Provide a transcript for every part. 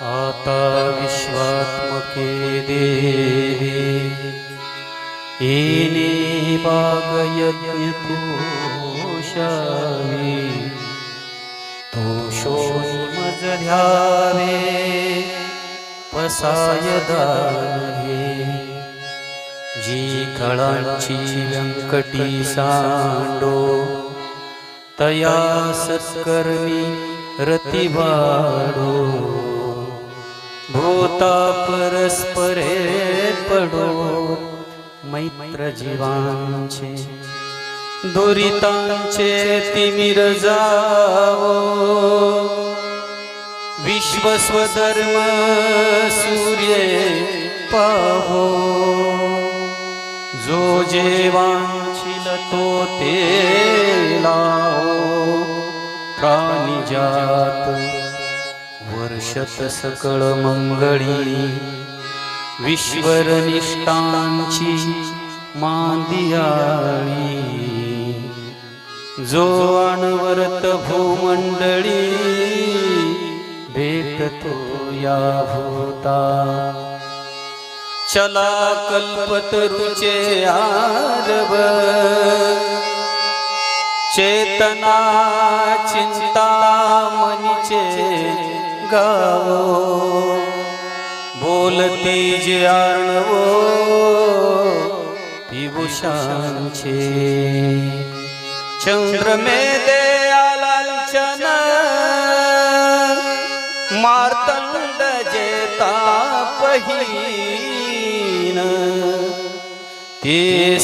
आता विश्वात्मके दे एने तुषो मे पसाय दे जी खलाकटी साण्डो तया सस्कर्मिरतिवाणो होता परस्परे पडो मैत्र जीवांचे. दुरितांचे तिमिर जावो विश्वस्वधर्म सूर्य पाहो. जो जेवांचिल तो ते लाओ प्राणी जात वर्षत सकळ मंगळी. विश्वरनिष्ठांची मांदियाळी. जो अनवरत भूमंडळी भेटतो या भूता. चला कल्पतरुचे आरव चेतना चिंता मनीचे गावो बोलते जे आर्णवो चंद्र चंद्रमे दे आलांचन मार्तंड जेता पहिन ते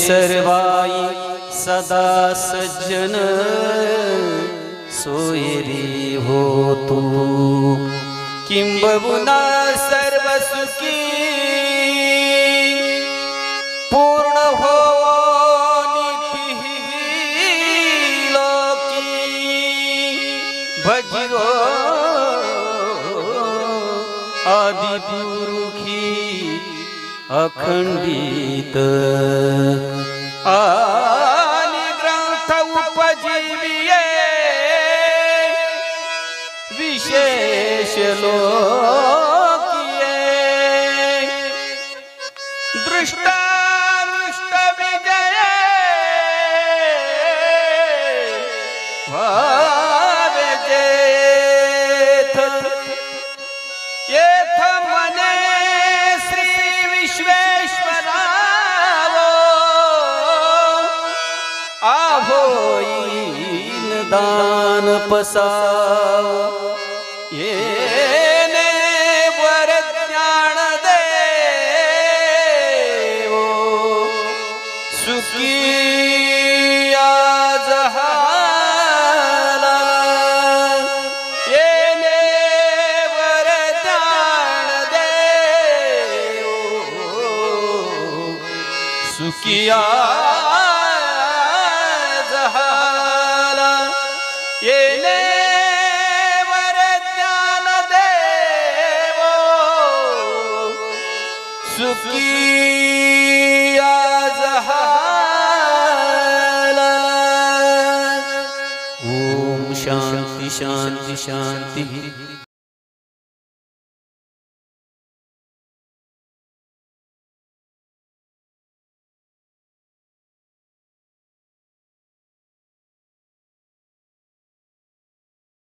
सर्वाई सदा सज्जन सोयरी हो तू. किंबहुना सर्व सुखी. पूर्ण हो नीती लोकी भजिरो आदि पुरुखी अखंडित. आणि ग्रंथ उपजीविये. श्री विश्वेश्वरावो आहोईन दान पसाव येने वर ज्ञान देवो सुखी आज हाला वर ज्ञान देवो सुखिया जहाला येणे सुखिया जहाला ओम शांति शांती शांती।